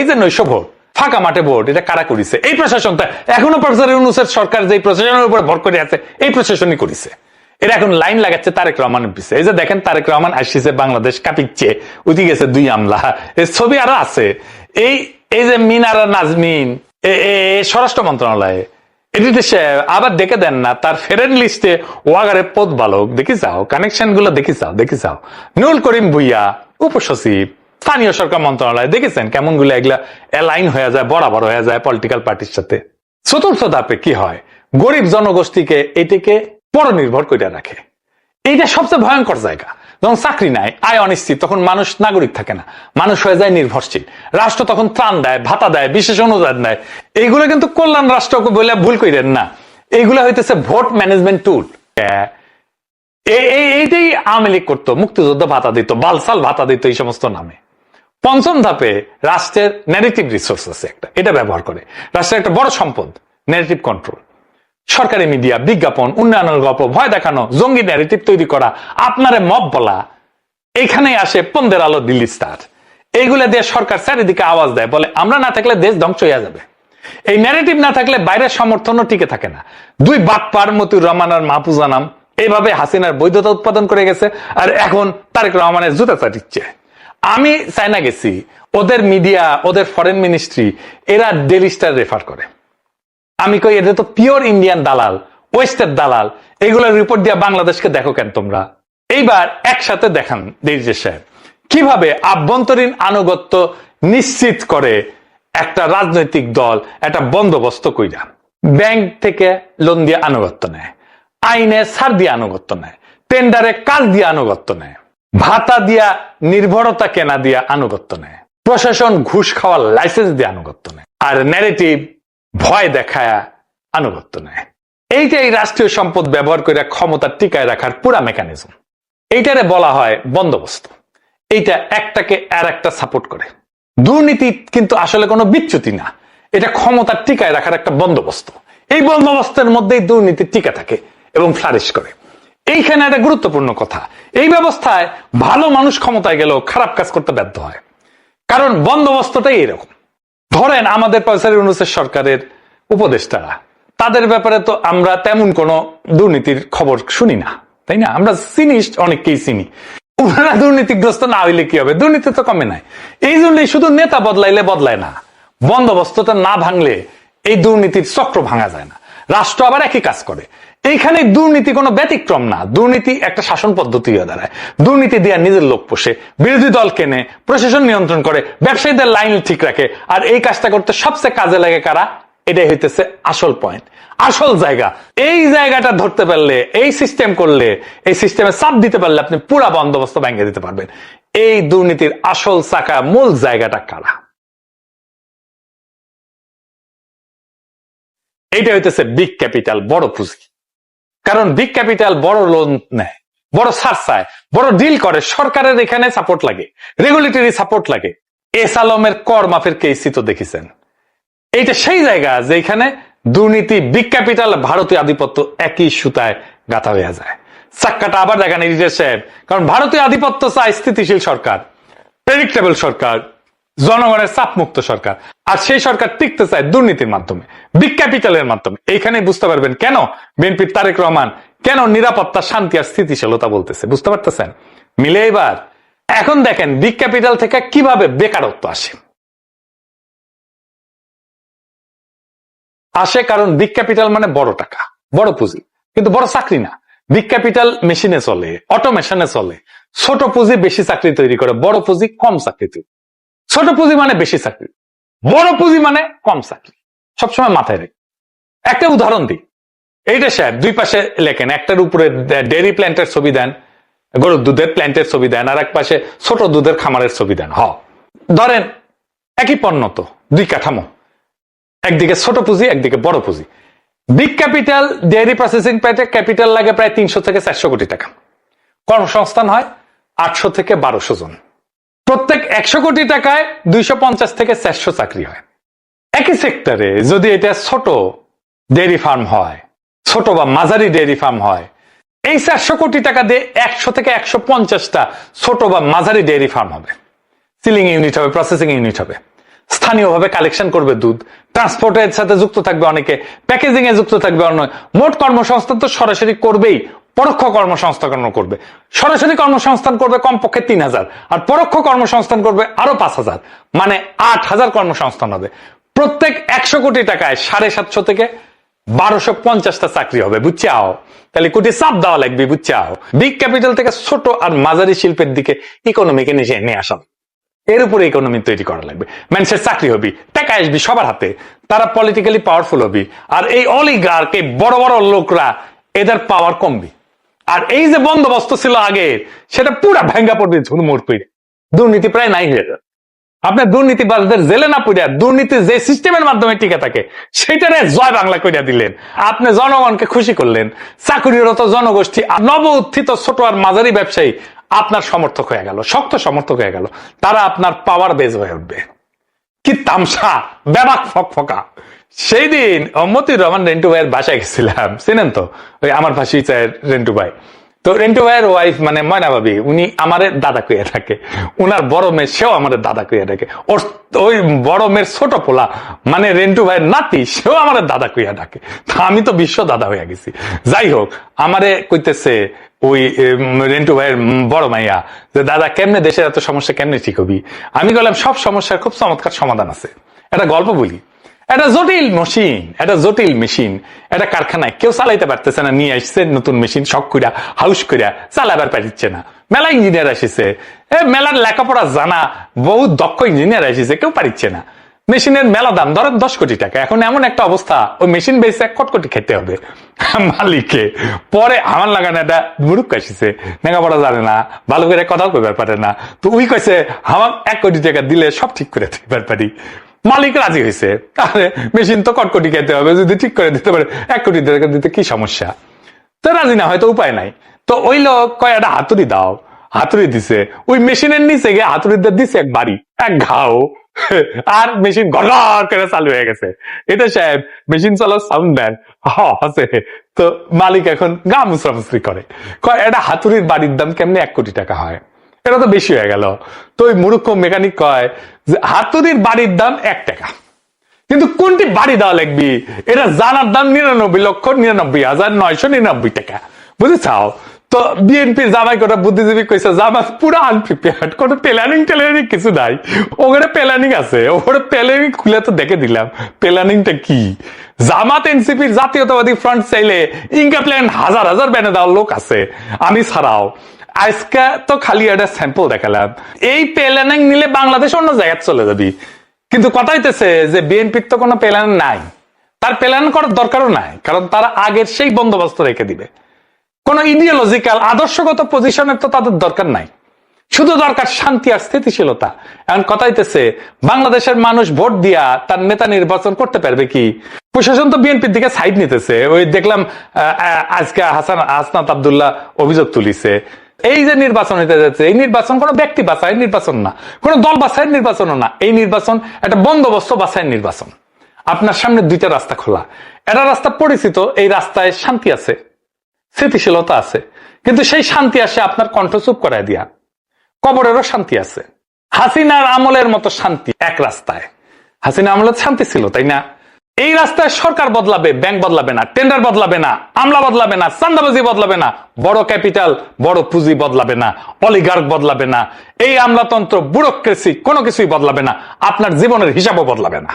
এই যে নৈশ ভোট, ফাঁকা মাঠে ভোট, এটা কারা করিছে? এই প্রশাসনটা এখনও প্রফেসর ইউনুসের সরকার যে প্রশাসনের উপর ভর করে আছে, এই প্রশাসনই করিছে। এরা এখন লাইন লাগাচ্ছে তারেক রহমানের পিছে। এই যে দেখেন, তারেক রহমান আসছে বাংলাদেশ কাঁপিচ্ছে, উঠি গেছে দুই আমলা। এই ছবি আরও আছে। এই এই যে মিনারা নাজমিন স্বরাষ্ট্র মন্ত্রণালয়ে, এটিতে আবার দেখে দেন না, তার ফেরেন লিস্টে ওয়াগারে পদ বালক দেখি যাও কানেকশনগুলো দেখি যাও দেখি যাও। নুল করিম ভুইয়া, উপসচিব। স্থানীয় সরকার মন্ত্রণালয় দেখেছেন কেমনগুলো এগুলা অ্যালাইন হয়ে যায়, বরাবর হয়ে যায় পলিটিক্যাল পার্টির সাথে। চতুর্থ ধাপে কি হয়? গরিব জনগোষ্ঠীকে এটিকে পরনির্ভর করে রাখে। এইটা সবচেয়ে ভয়ঙ্কর জায়গা। যখন চাকরি নাই, আয় অনিশ্চিত, তখন মানুষ নাগরিক থাকে না। মানুষ হয়ে যায় নির্ভরশীল। রাষ্ট্র তখন ত্রাণ দেয়, ভাতা দেয়, বিশেষ অনুদান দেয়। এইগুলো কিন্তু কল্যাণ রাষ্ট্র বলে ভুল করেন না। এইগুলো হইতেছে ভোট ম্যানেজমেন্ট টুল এইটাই আওয়ামী লীগ করতো, মুক্তিযোদ্ধা ভাতা দিত, বালসাল ভাতা দিত এই সমস্ত নামে। পঞ্চম ধাপে রাষ্ট্রের ন্যারেটিভ রিসোর্স আছে একটা। এটা ব্যবহার করে। রাষ্ট্রের একটা বড় সম্পদ ন্যারেটিভ কন্ট্রোল সরকারি মিডিয়া বিজ্ঞাপন, উন্নয়নের গল্প, ভয় দেখানো, জঙ্গি ন্যারেটিভ তৈরি করা, আপনারে মব বলা, এখানেই আসে পন্দের আলো দিল্লি স্টার এইগুলা দিয়ে সরকার চারিদিকে আওয়াজ দেয়, বলে আমরা না থাকলে দেশ ধ্বংস হয়ে যাবে। এই ন্যারেটিভ না থাকলে বাইরের সমর্থনও টিকে থাকে না। দুই বাটপার মতুর রহমান আর মাহফুজা নাম, এইভাবে হাসিনার বৈধতা উৎপাদন করে গেছে, আর এখন তারেক রহমানের জুতা চাটিচ্ছে। আমি চাইনা গেছি, ওদের মিডিয়া, ওদের ফরেন মিনিস্ট্রি এরা ডেলি স্টার রেফার করে। আমি কই, এটা তো পিওর ইন্ডিয়ান দালাল ওয়েস্টের দালাল এইগুলোর রিপোর্ট দিয়ে বাংলাদেশকে দেখো কেন তোমরা? এইবার একসাথে দেখান দির্জে সাহেব। কীভাবে আভ্যন্তরীণ আনুগত্য নিশ্চিত করে একটা রাজনৈতিক দল, একটা বন্দোবস্ত কইরা ব্যাংক থেকে লোন দিয়ে আনুগত্য নেয়, আইনে সার দিয়ে আনুগত্য নেয় টেন্ডারে কাজ দিয়ে আনুগত্য নেয়। ভাতা দিয়া, নির্ভরতা কেনা দিয়া আনুগত্য নেয়। প্রশাসন ঘুষ খাওয়ার লাইসেন্স দিয়ে আনুগত্য নেয়। আর ন্যারেটিভ ভয় দেখায় আনুগত্য নেয়। এইটাই রাষ্ট্রীয় সম্পদ ব্যবহার করে ক্ষমতা টিকায় রাখার পুরা মেকানিজম এইটারে বলা হয় বন্দোবস্ত। এইটা একটাকে আর একটা সাপোর্ট করে। দুর্নীতি কিন্তু আসলে কোনো বিচ্যুতি না। এটা ক্ষমতা টিকায় রাখার একটা বন্দোবস্ত। এই বন্দোবস্তের মধ্যেই দুর্নীতি টিকা থাকে এবং ফ্লারিশ করে। এইখানে একটা গুরুত্বপূর্ণ কথা। এই ব্যবস্থায় ভালো মানুষ ক্ষমতায় গেলেও খারাপ কাজ করতে ব্যর্থ হয়। কারণ বন্দোবস্তটাই এরকম। ধরেন আমাদের পয়সার ইউনুসের সরকারের উপদেষ্টারা। তাদের ব্যাপারে তো আমরা তেমন কোনো দুর্নীতির খবর শুনি না, তাই না? আমরা চিনি অনেককেই চিনি। ওনারা দুর্নীতিগ্রস্ত না হইলে কি হবে? দুর্নীতি তো কমে নাই। এই জন্যই শুধু নেতা বদলাইলে বদলায় না। বন্দোবস্তটা না ভাঙলে এই দুর্নীতির চক্র ভাঙা যায় না। রাষ্ট্র আবার একই কাজ করে। এইখানে দুর্নীতি কোনো ব্যতিক্রম না। দুর্নীতি একটা শাসন পদ্ধতি হয়ে দাঁড়ায়। দুর্নীতি দিয়ে নিজের লোক পোষে, বিরোধী দল কেনে, প্রশাসন নিয়ন্ত্রণ করে, ব্যবসায়ীদের লাইন ঠিক রাখে, আর এই কাজটা করতে সবচেয়ে কাজে লাগে কারা? এটাই হইতেছে আসল পয়েন্ট আসল জায়গা। এই জায়গাটা ধরতে পারলে, এই সিস্টেম করলে, এই সিস্টেমে চাপ দিতে পারলে আপনি পুরা বন্দোবস্ত ভেঙে দিতে পারবেন। এই দুর্নীতির আসল চাকা, মূল জায়গাটা কারা? এইটা হইতেছে বিগ ক্যাপিটাল বড় পুঁজি। কারণ বিগ ক্যাপিটাল বড় লোন নেয়, বড় সার চায়, বড় ডিল করে, সরকারের এখানে সাপোর্ট লাগে রেগুলেটরি সাপোর্ট লাগে। এস আলমের কর মাফের কেসি তো দেখেছেন। এইটা সেই জায়গা যেখানে দুর্নীতি বিগ ক্যাপিটাল ভারতীয় আধিপত্য একই সুতায় গাথা হয়ে যায়। চাক্কাটা আবার দেখেন, এডিটর সাহেব। কারণ ভারতীয় আধিপত্য চায় স্থিতিশীল সরকার প্রেডিক্টেবল সরকার। জনগণের চাপমুক্ত সরকার। আর সেই সরকার টিকতে চায় দুর্নীতির মাধ্যমে বিগ ক্যাপিটালের মাধ্যমে। এইখানে বুঝতে পারবেন কেন বিএনপির তারেক রহমান, কেন নিরাপত্তা, শান্তি আর স্থিতিশীলতা বলতেছে, বুঝতে পারতেছেন? মিলে এবার, এখন দেখেন বিগ ক্যাপিটাল থেকে কীভাবে বেকারত্ব আসে। আসে কারণ বিগ ক্যাপিটাল মানে বড় টাকা, বড় পুঁজি, কিন্তু বড় চাকরি না। বিগ ক্যাপিটাল মেশিনে চলে অটোমেশনে চলে। ছোট পুঁজি বেশি চাকরি তৈরি করে, বড় পুঁজি কম চাকরি তৈরি ছোট পুঁজি মানে বেশি চাকরি, বড় পুঁজি মানে কম চাকরি, সবসময় মাথায় রেখে। একটা উদাহরণ দিই। এইটা স্যার, দুই পাশে লেখেন, একটার উপরে ডেয়ারি প্ল্যান্টের ছবি দেন, গরুর দুধের প্ল্যান্টের ছবি দেন, আর এক পাশে ছোট দুধের খামারের ছবি দেন। হ। ধরেন, একই পণ্য তো, দুই কাঠামো, একদিকে ছোট পুঁজি, একদিকে বড় পুঁজি। বিগ ক্যাপিটাল ডেয়ারি প্রসেসিং প্ল্যান্টে ক্যাপিটাল লাগে প্রায় তিনশো থেকে চারশো কোটি টাকা। কর্মসংস্থান হয় আটশো থেকে বারোশো জন। প্রত্যেক একশো কোটি টাকায় দুইশো পঞ্চাশ থেকে চারশো চাকরি হয়। একই সেক্টরে যদি এটা ছোট ডেয়ারি ফার্ম হয়, ছোট বা মাঝারি ডেয়ারি ফার্ম হয়, এই চারশো কোটি টাকা দিয়ে একশো থেকে একশো পঞ্চাশটা ছোট বা মাঝারি ডেয়ারি ফার্ম হবে। সিলিং ইউনিট হবে প্রসেসিং ইউনিট হবে। স্থানীয়ভাবে কালেকশন করবে দুধ ট্রান্সপোর্টের সাথে যুক্ত থাকবে অনেকে প্যাকেজিং এ যুক্ত থাকবে অন্য মোট কর্মসংস্থান তো সরাসরি করবেই। পরোক্ষ কর্মসংস্থান করবে। সরাসরি কর্মসংস্থান করবে কমপক্ষে তিন হাজার। আর পরোক্ষ কর্মসংস্থান করবে আরও পাঁচ হাজার। মানে আট হাজার কর্মসংস্থান হবে। প্রত্যেক একশো কোটি টাকায় সাড়ে সাতশো থেকে বারোশো পঞ্চাশটা চাকরি হবে, বুঝছাও? তাহলে কোটি চাপ দেওয়া লাগবে, বুঝছাও? বিগ ক্যাপিটাল থেকে ছোট আর মাঝারি শিল্পের দিকে ইকোনমিকে নিয়ে নিয়ে আসা। এর উপরে ইকোনমি তৈরি করা লাগবে। মানুষের চাকরি হবি, টাকা আসবি সবার হাতে। তারা পলিটিক্যালি পাওয়ারফুল হবি। আর এই অলিগার্ক বড় বড় লোকরা, এদের পাওয়ার কমবি। আর এই যে বন্দোবস্ত ছিল আগে, সেটা পুরা ভেঙ্গা পড়বে ঝুনমুর পিড়ে দুর্নীতি প্রায় নাই হয়ে যাবে। আপনার দুর্নীতিবাজদের জেলে না পুড়িয়া দুর্নীতি যে সিস্টেমের মাধ্যমে টিকে থাকে, সেটারে জয় বাংলা করিয়া দিলেন। আপনি জনগণকে খুশি করলেন। চাকরিরত জনগোষ্ঠী নব উত্থিত ছোট আর মাঝারি ব্যবসায়ী আপনার সমর্থক হয়ে গেল, শক্ত সমর্থক হয়ে গেল। তারা আপনার পাওয়ার বেজ হয়ে উঠবে। কি তামসা ব্যাবাক ফকফকা। সেই দিন মতিউর রহমান রেন্টু ভাইয়ের বাসায় গেছিলাম। চিনেন তো? ওই আমার ভাষি চায়ের রেন্টু ভাই। তো রেন্টু ভাইয়ের ওয়াইফ মানে ময়না ভাবি, উনি আমার দাদা কইয়া থাকে। উনার বড় মেয়ে, সেও আমার দাদা কইয়া থাকে। ওর ওই বড় মেয়ের ছোট পোলা মানে রেন্টু ভাইয়ের নাতি, সেও আমার দাদা কইয়া ডাকে আমি তো বিশ্ব দাদা হইয়া গেছি। যাই হোক, আমারে কইতেছে ওই রেন্টু ভাইয়ের বড় মাইয়া যে, দাদা, কেমনে দেশের এত সমস্যা, কেমনে ঠিক হবি? আমি বললাম সব সমস্যার খুব চমৎকার সমাধান আছে। একটা গল্প বলি। একটা জটিল মেশিন একটা জটিল মেশিন একটা কারখানায় কেউ চালাইতে পারতেছে না, নিয়ে আসছে নতুন মেশিন শখ কইরা হাউস কইরা, চালাবার পারছে না। মেলা ইঞ্জিনিয়ার আসিছে। এ, মেলার লেখাপড়া জানা বহু দক্ষ ইঞ্জিনিয়ার আসিছে, কেউ পারিচ্ছে না। মেশিনের মেলা দাম, ধরেন দশ কোটি টাকা। এখন এমন একটা অবস্থা, ওই মেশিন বেসে এক কোটি খেতে হবে। মালিককে পরে আমার লাগানো একটা মুরুখ আসিছে। লেখাপড়া জানে না, ভালো করে কথাও কইবার পারে না। তো উই কইছে আমার এক কোটি টাকা দিলে সব ঠিক করে দিবার পারি। মালিক রাজি হয়েছে তাহলে মেশিন তো কটকটি খেতে হবে, যদি ঠিক করে দিতে পারে, এক কোটি টাকা দিতে কি সমস্যা? তো রাজি না হয়তো উপায় নাই। তো ওই লোক কয় একটা হাতুড়ি দাও। হাতুড়ি দিছে। ওই মেশিনের নিচে গিয়ে হাতুড়ি দিয়ে দিছে এক বাড়ি, এক ঘাও। আর মেশিন গড় করে চালু হয়ে গেছে। এটা সাহেব, মেশিন চালার সাউন্ড দেন আছে তো মালিক এখন গা মুসরামুসরি করে। কয়, এটা হাতুড়ির বাড়ির দাম কেমনে এক কোটি টাকা হয়? এটা তো বেশি হয়ে গেল। তো ওই মূর্খ মেকানিক কয় যে, হাতুড়ির বাড়ির দাম এক টাকা। কিন্তু কোনটি বাড়ি দেওয়া লাগবে? এটা জানার দাম নিরানব্বই লক্ষ নিরানব্বই হাজার নয়শো নিরানব্বই টাকা। বুঝেছাও? তো বিএনপির জামাই কটা বুদ্ধিজীবী কইছে জামা পুরো আনপ্রিপেয়ার্ড কোনো প্ল্যানিং টেলানিং কিছু নাই। ওখানে প্ল্যানিং আছে, ওখানে প্ল্যানিং খুলে তো দেখে দিলাম। প্ল্যানিংটা কি? জামাত এনসিপির জাতীয়তাবাদী ফ্রন্ট চাইলে ইনকা প্ল্যান হাজার হাজার ব্যানে দেওয়ার লোক আছে। আমি ছাড়াও আজকে তো খালি একটা স্যাম্পল দেখালাম। এই প্ল্যানিং নিলে বাংলাদেশ অন্য জায়গায় চলে যাবি। কিন্তু কথা হইতেছে যে বিএনপির তো কোনো প্ল্যান নাই। তার প্ল্যান করার দরকারও নাই, কারণ তারা আগের সেই বন্দোবস্ত রেখে দিবে। কোন ইডিওলজিক্যাল আদর্শগত পজিশনের তো তাদের দরকার নাই। শুধু দরকার শান্তি আর স্থিতিশীলতা। এখন কথা হইতেছে, বাংলাদেশের মানুষ ভোট দিয়া তার নেতা নির্বাচন করতে পারবে কি? প্রশাসন তো বিএনপির দিকে সাইড নিতেছে। ওই দেখলাম আজকে হাসান হাসনাত আবদুল্লাহ অভিযোগ তুলিছে। এই যে নির্বাচন হইতে যাচ্ছে, এই নির্বাচন কোনো ব্যক্তি বাছাই নির্বাচন না, কোনো দল বাছাইয়ের নির্বাচনও না। এই নির্বাচন একটা বন্দোবস্ত বাছাইয়ের নির্বাচন। আপনার সামনে দুইটা রাস্তা খোলা। একটা রাস্তা পরিচিত, এই রাস্তায় শান্তি আছে, স্থিতিশীলতা আছে। কিন্তু সেই শান্তি আসে আপনার কণ্ঠ চুপ করায় দিয়া। কবরেরও শান্তি আছে। হাসিনার আমলের মতো শান্তি এক রাস্তায়। হাসিনা আমলের শান্তি ছিল, তাই না? এই রাস্তায় সরকার বদলাবে ব্যাংক বদলাবে না টেন্ডার বদলাবে না, আমলা বদলাবে না চান্দাবাজি বদলাবে না, বড় ক্যাপিটাল বড় পুঁজি বদলাবে না অলিগার্ক বদলাবে না, এই আমলাতন্ত্র ব্যুরোক্রেসি কোনো কিছুই বদলাবে না, আপনার জীবনের হিসাবও বদলাবে না।